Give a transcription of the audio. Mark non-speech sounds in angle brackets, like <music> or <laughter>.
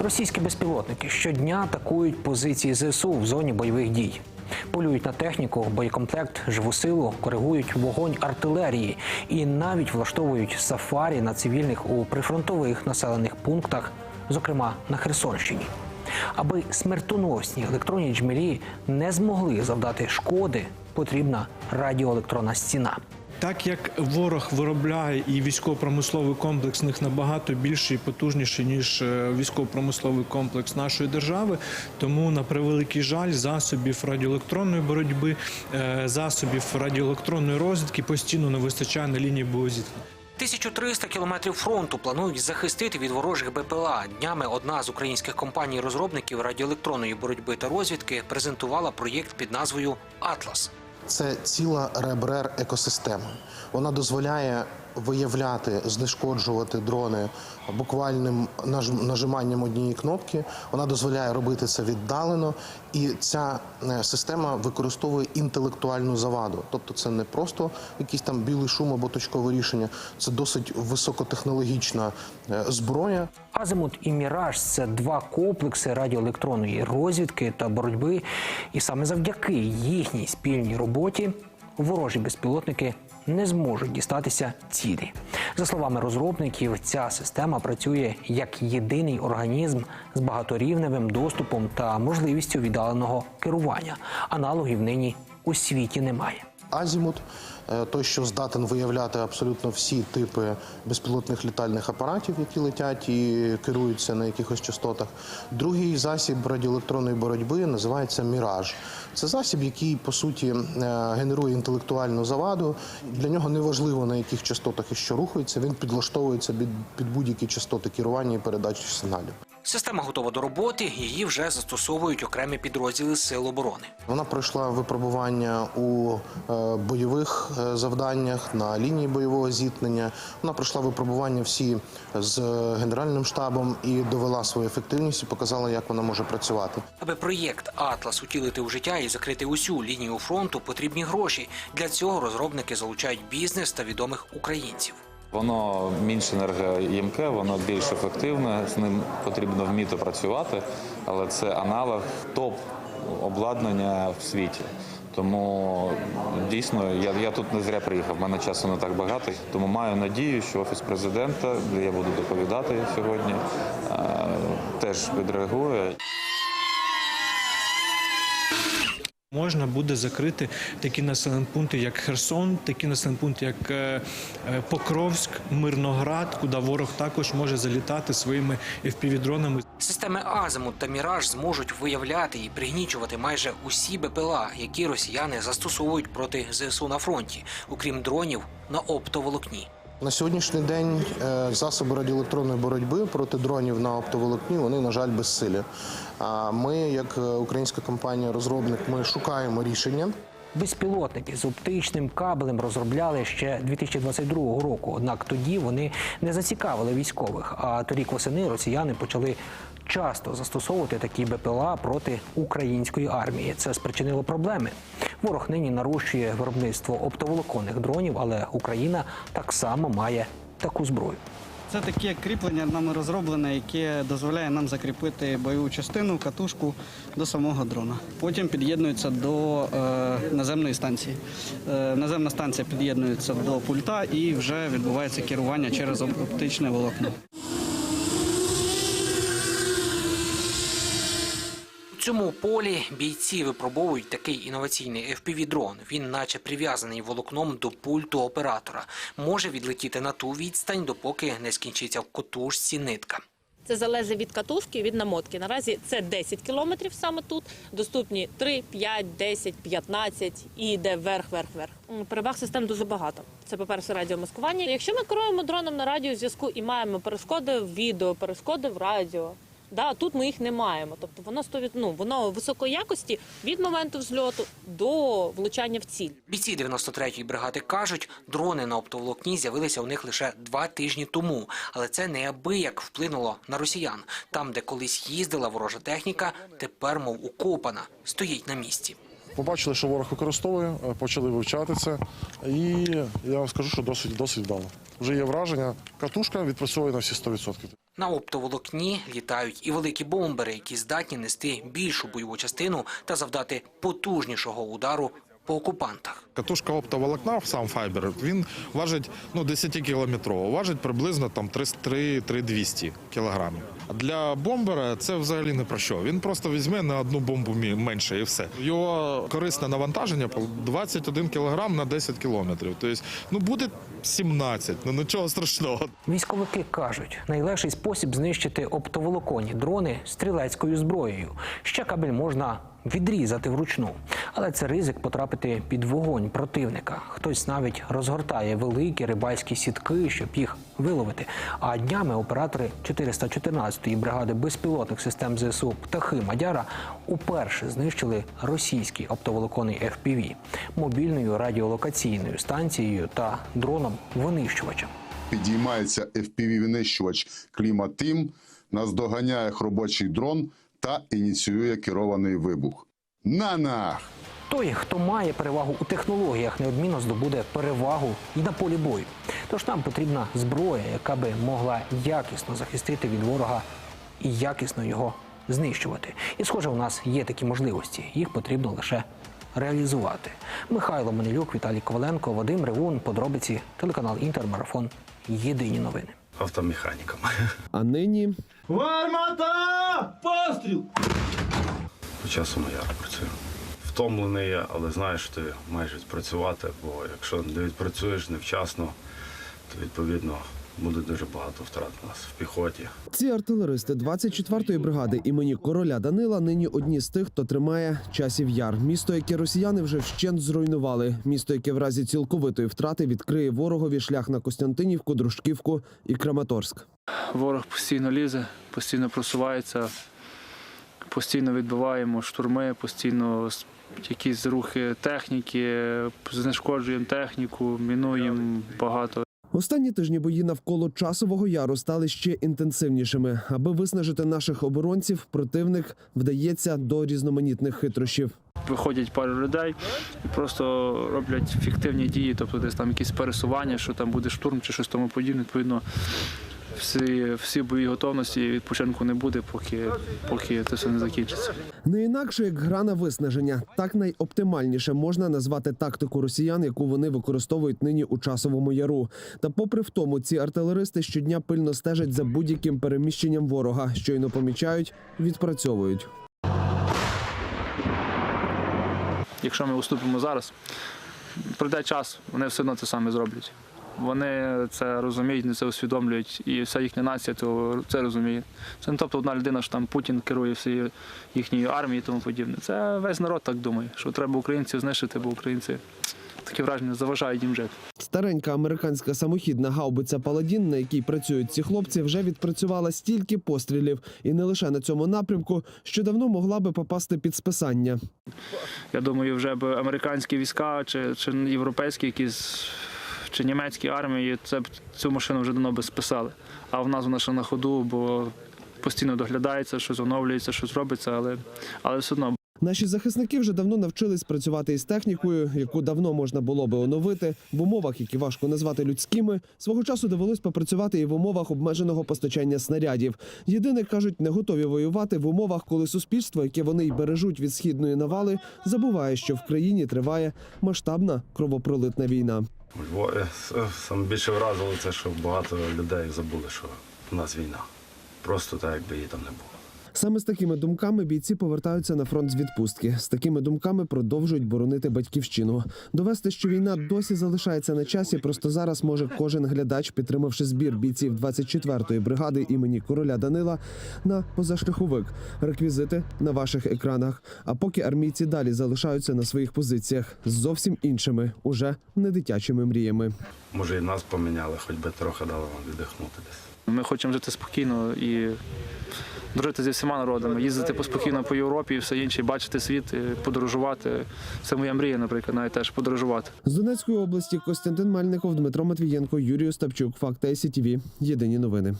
Російські безпілотники щодня атакують позиції ЗСУ в зоні бойових дій. Полюють на техніку, боєкомплект, живу силу, коригують вогонь артилерії і навіть влаштовують сафарі на цивільних у прифронтових населених пунктах, зокрема на Херсонщині. Аби смертоносні електронні джмелі не змогли завдати шкоди, потрібна радіоелектронна стіна. Так як ворог виробляє і військово-промисловий комплекс них набагато більший і потужніший, ніж е, військово-промисловий комплекс нашої держави, тому на превеликий жаль засобів радіоелектронної боротьби, е, засобів радіоелектронної розвідки постійно не вистачає на лінії боєзіткнення. 1300 кілометрів фронту планують захистити від ворожих БПЛА. Днями одна з українських компаній-розробників радіоелектронної боротьби та розвідки презентувала проєкт під назвою Атлас. Це ціла ребрер екосистема. Вона дозволяє виявляти, знешкоджувати дрони буквальним наж- нажиманням однієї кнопки. Вона дозволяє робити це віддалено, і ця е, система використовує інтелектуальну заваду. Тобто, це не просто якийсь там білий шум або точкове рішення, це досить високотехнологічна е, зброя. Азимут і Міраж це два комплекси радіоелектронної розвідки та боротьби. І саме завдяки їхній спільній роботі ворожі безпілотники не зможуть дістатися цілі. За словами розробників, ця система працює як єдиний організм з багаторівневим доступом та можливістю віддаленого керування. Аналогів нині у світі немає. Азімут, е, той, що здатен виявляти абсолютно всі типи безпілотних літальних апаратів, які летять і керуються на якихось частотах. Другий засіб радіоелектронної боротьби називається Міраж. Це засіб, який по суті е, генерує інтелектуальну заваду. Для нього не важливо на яких частотах і що рухається. Він підлаштовується під, будь-які частоти керування і передачі сигналів. Система готова до роботи. Її вже застосовують окремі підрозділи Сил оборони. Вона пройшла випробування у е, бойових е, завданнях на лінії бойового зіткнення. Вона пройшла випробування всі з генеральним штабом і довела свою ефективність і показала, як вона може працювати. Аби проєкт Атлас утілити у життя і закрити усю лінію фронту, потрібні гроші. Для цього розробники залучають бізнес та відомих українців. Воно менш енергоємке, воно більш ефективне, з ним потрібно вміти працювати, але це аналог топ обладнання в світі. Тому дійсно я, я тут не зря приїхав. в мене часу не так багато. Тому маю надію, що офіс президента, де я буду доповідати сьогодні, е, теж відреагує. Можна буде закрити такі населені пункти, як Херсон, такі населені пункти, як е, е, Покровськ, Мирноград, куди ворог також може залітати своїми FPV-дронами. Системи Азимут та Міраж зможуть виявляти і пригнічувати майже усі БПЛА, які росіяни застосовують проти ЗСУ на фронті, окрім дронів на оптоволокні. На сьогоднішній день е, засоби радіоелектронної боротьби проти дронів на оптоволокні вони, на жаль, безсилі. А ми, як е, українська компанія-розробник, ми шукаємо рішення. Безпілотники з оптичним кабелем розробляли ще 2022 року. Однак тоді вони не зацікавили військових. А торік восени росіяни почали часто застосовувати такі БПЛА проти української армії. Це спричинило проблеми. Ворог нині нарощує виробництво оптоволоконних дронів, але Україна так само має таку зброю. Це таке кріплення нами розроблене, яке дозволяє нам закріпити бойову частину, катушку до самого дрона. Потім під'єднується до е, наземної станції. Е, наземна станція під'єднується до пульта і вже відбувається керування через оптичне волокно. Цьому полі бійці випробовують такий інноваційний FPV-дрон. Він, наче прив'язаний волокном до пульту оператора, може відлетіти на ту відстань, допоки не скінчиться в котушці нитка. Це залежить від катушки, від намотки. Наразі це 10 кілометрів саме тут. Доступні 3, 5, 10, 15 і йде вверх, вверх, вверх. Переваг систем дуже багато. Це, по-перше, радіомаскування. Якщо ми керуємо дроном на радіозв'язку і маємо перешкоди в відео, перешкоди в радіо. Да, тут ми їх не маємо. Тобто воно 100%, ну, воно високої якості від моменту взльоту до влучання в ціль. Бійці 93-ї бригади кажуть, дрони на оптоволокні з'явилися у них лише два тижні тому, але це неабияк вплинуло на росіян. Там, де колись їздила ворожа техніка, тепер мов укопана, стоїть на місці. Побачили, що ворог використовує, е, почали вивчати це, і я вам скажу, що досить досить вдало. вже є враження. Катушка відпрацьовує на всі 100%. На оптоволокні літають і великі бомбери, які здатні нести більшу бойову частину та завдати потужнішого удару по окупантах. Катушка оптоволокна, сам файбер, він важить ну, 10 кілометрово, важить приблизно там 3-200 кілограмів. А для бомбера це взагалі не про що. Він просто візьме на одну бомбу менше і все. Його корисне навантаження 21 кілограм на 10 кілометрів. Тобто, ну буде 17, ну нічого страшного. Військовики кажуть, найлегший спосіб знищити оптоволоконні дрони стрілецькою зброєю. Ще кабель можна відрізати вручну, але це ризик потрапити під вогонь противника. Хтось навіть розгортає великі рибальські сітки, щоб їх виловити. А днями оператори 414-ї бригади безпілотних систем ЗСУ птахи Мадяра уперше знищили російський оптоволоконний FPV мобільною радіолокаційною станцією та дроном-винищувачем. Підіймається FPV-винищувач Кліматим, наздоганяє робочий дрон та ініціює керований вибух. На-нах! Той, хто має перевагу у технологіях, неодмінно здобуде перевагу і на полі бою. Тож нам потрібна зброя, яка би могла якісно захистити від ворога і якісно його знищувати. І схоже, у нас є такі можливості. Їх потрібно лише реалізувати. Михайло Манилюк, Віталій Коваленко, Вадим Ревун, подробиці, телеканал Інтермарафон. Єдині новини. Автомеханіком. <laughs> А нині ВАРМАТА! По часу я працюю. Втомлений я, але знаєш, що ти маєш відпрацювати, бо якщо не відпрацюєш невчасно, то відповідно буде дуже багато втрат у нас в піхоті. ці артилеристи 24-ї бригади імені короля Данила нині одні з тих, хто тримає часів яр. Місто, яке росіяни вже вщент зруйнували. Місто, яке в разі цілковитої втрати відкриє ворогові шлях на Костянтинівку, Дружківку і Краматорськ. Ворог постійно лізе, постійно просувається, постійно відбиваємо штурми, постійно якісь рухи техніки, знешкоджуємо техніку, мінуємо багато. Останні тижні бої навколо часового яру стали ще інтенсивнішими. Аби виснажити наших оборонців, противник вдається до різноманітних хитрощів. Виходять пару людей і просто роблять фіктивні дії, тобто десь там якісь пересування, що там буде штурм чи щось тому подібне. Відповідно, всі, всі бої готовності і відпочинку не буде, поки, поки це все не закінчиться. Не інакше як гра на виснаження. Так найоптимальніше можна назвати тактику росіян, яку вони використовують нині у часовому яру. Та, попри в тому, ці артилеристи щодня пильно стежать за будь-яким переміщенням ворога. Щойно помічають, відпрацьовують. Якщо ми уступимо зараз, пройде час, вони все одно це саме зроблять. Вони це розуміють, це усвідомлюють, і вся їхня нація то це розуміє. Це не тобто одна людина, що там Путін керує всією їхньою армією і тому подібне. Це весь народ так думає, що треба українців знищити, бо українці таке враження заважають їм жити. Старенька американська самохідна гаубиця Паладін, на якій працюють ці хлопці, вже відпрацювала стільки пострілів, і не лише на цьому напрямку, що давно могла би попасти під списання. Я думаю, вже б американські війська чи, чи європейські якісь чи німецькій армії це цю машину вже давно би списали. А в нас вона ще на ходу, бо постійно доглядається, щось оновлюється, щось робиться, але, але все одно. Наші захисники вже давно навчились працювати із технікою, яку давно можна було би оновити в умовах, які важко назвати людськими. Свого часу довелось попрацювати і в умовах обмеженого постачання снарядів. Єдине кажуть, не готові воювати в умовах, коли суспільство, яке вони й бережуть від східної навали, забуває, що в країні триває масштабна кровопролитна війна. Львові с- саме більше вразило це, що багато людей забули, що в нас війна. Просто так, якби її там не було. Саме з такими думками бійці повертаються на фронт з відпустки. З такими думками продовжують боронити батьківщину. Довести, що війна досі залишається на часі. Просто зараз може кожен глядач, підтримавши збір бійців 24-ї бригади імені короля Данила на позашляховик. Реквізити на ваших екранах. А поки армійці далі залишаються на своїх позиціях з зовсім іншими, уже не дитячими мріями. Може, і нас поміняли, хоч би трохи дали вам віддихнути десь. Ми хочемо жити спокійно і дружити зі всіма народами, їздити поспокійно по Європі і все інше, бачити світ, подорожувати. Це моя мрія, наприклад, навіть теж подорожувати. З Донецької області Костянтин Мельников, Дмитро Матвієнко, Юрій Остапчук. Факт ЕСІТІВІ. Єдині новини.